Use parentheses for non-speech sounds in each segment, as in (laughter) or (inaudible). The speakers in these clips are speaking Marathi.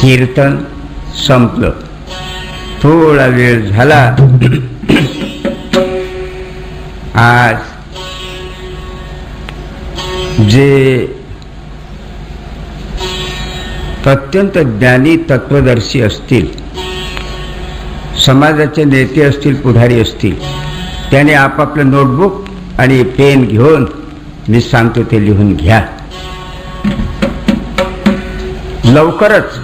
कीर्तन संपलं. थोडा वेळ झाला. आज जे अत्यंत ज्ञानी तत्वदर्शी असतील समाजाचे नेते असतील पुढारी असतील त्याने आपापलं नोटबुक आणि पेन घेऊन मी सांगतो ते लिहून घ्या. लवकरच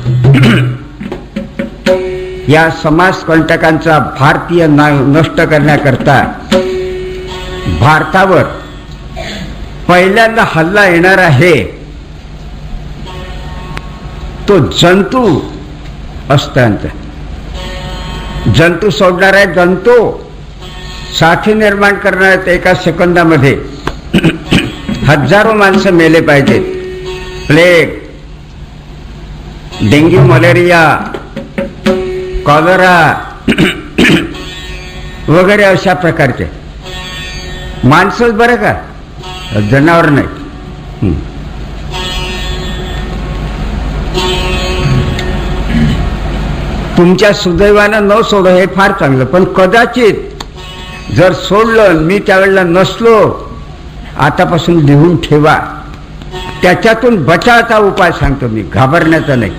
या समाजकंटकांचा भारतीय ना नष्ट करण्याकरता भारतावर पहिल्यांदा हल्ला येणार आहे. तो जंतू असतांत. जंतू सोडणार आहे जंतू साथी निर्माण करणार आहेत एका सेकंदामध्ये. हजारो माणसं मेले पाहिजेत. प्लेग डेंग्यू मलेरिया कॉलरा (coughs) वगैरे अशा प्रकारचे. माणसंच बरं का? जनावर नाही. तुमच्या सुदैवानं न सोडो हे फार चांगलं पण कदाचित जर सोडलं मी त्यावेळेला नसलो आतापासून लिहून ठेवा. त्याच्यातून बचावाचा उपाय सांगतो मी घाबरण्याचा नाही.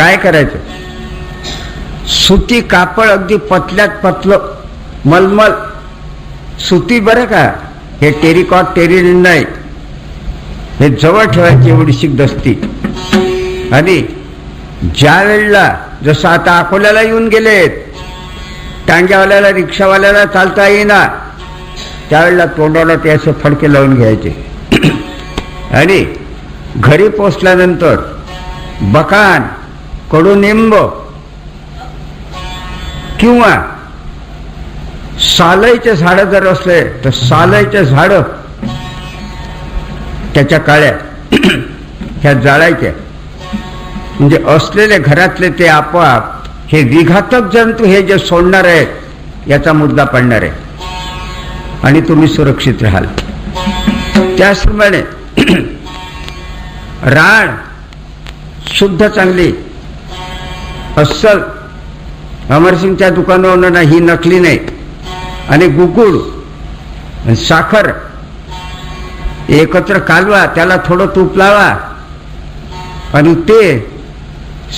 काय करायचं? सुती कापड अगदी पतल्यात पतलं मलमल. सुती बरं का? हे टेरिकॉट टेरिन नाही हे जवळ ठेवायची एवढीशी दस्ती. आणि ज्या वेळेला जसं आता अकोल्याला येऊन गेलेत टांग्यावाल्याला रिक्षावाल्याला चालता येईना त्यावेळेला तोंडाला ते असे फडके लावून घ्यायचे. (clears throat) आणि घरी पोचल्यानंतर बकान कडुनिंब किंवा सालईचे झाडं जर असले तर सालईचे झाडं त्याच्या काळ्या (clears throat) ह्या जाळायच्या म्हणजे असलेले घरातले ते आपोआप हे विघातक जंतू हे जे सोडणार आहेत याचा मुद्दा पडणार आहे. आणि तुम्ही सुरक्षित राहाल. त्याचप्रमाणे (clears throat) राण शुद्ध चांगली अस्सल अमरसिंगच्या दुकानावर ना ही नकली नाही. आणि गुकुळ आणि साखर एकत्र कालवा त्याला थोडं तूप लावा. आणि ते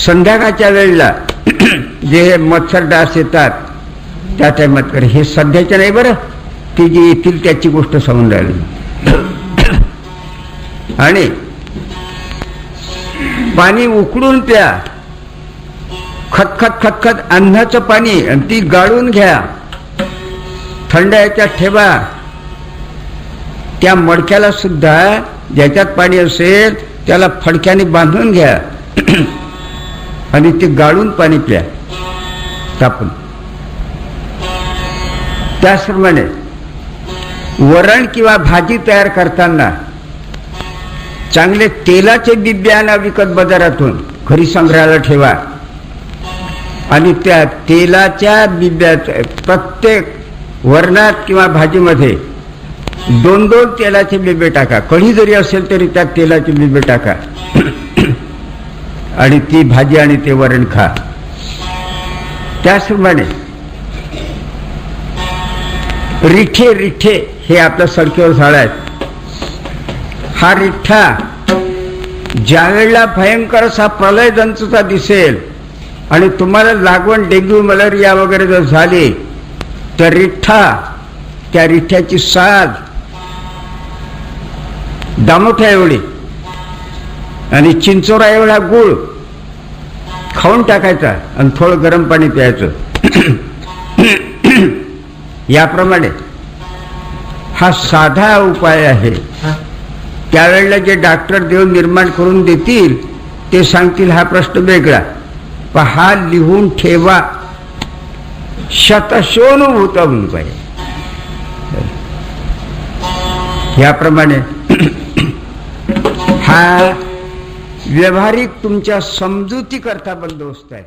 संध्याकाळच्या वेळेला (clears throat) जे हे मच्छर डास येतात त्या टायमात कर. हे सध्याच्या नाही बरं ती जी येतील त्याची गोष्ट समजून राहिली. (clears throat) आणि पाणी उकडून प्या. खतखत खतखत अन्नाचं पाणी आणि ती गाळून घ्या. थंड याच्यात ठेवा. त्या मडक्याला सुद्धा ज्याच्यात पाणी असेल त्याला फडक्याने बांधून घ्या. (clears throat) आणि ते गाळून पाणी प्या. तापून. त्याचप्रमाणे वरण किंवा भाजी तयार करताना चांगले तेलाचे बिब्याना विकत बाजारातून. घरी संग्रहाला ठेवा. आणि त्या तेलाच्या बिब्यात प्रत्येक वरणात किंवा भाजीमध्ये दोन दोन तेलाचे बिबे टाका. कढी जरी असेल तरी त्यात तेलाचे बिबे टाका. आणि ती भाजी आणि ते वरण खा. त्याचप्रमाणे रिठे रिठे हे आपलं सडकेवर झाड आहेत. हा रिठ्ठा ज्यावेळेला भयंकर असा प्रलय जंतूचा दिसेल आणि तुम्हाला लागवण डेंग्यू मलेरिया वगैरे जर झाली तर रिठ्ठा त्या रिठ्ठ्याची साज दामोठ्या एवढी. आणि चिंचोरा एवढा गुळ खाऊन टाकायचा आणि थोडं गरम पाणी प्यायचं. (coughs) याप्रमाणे हा साधा उपाय आहे. त्यावेळेला जे डॉक्टर देव निर्माण करून देतील ते सांगतील हा प्रश्न वेगळा. पहा हा लिहून ठेवा. शतशोनुभूत उपाय याप्रमाणे (clears throat) हा व्यवहारिक तुमच्या समजुती करता बंदोबस्त आहे.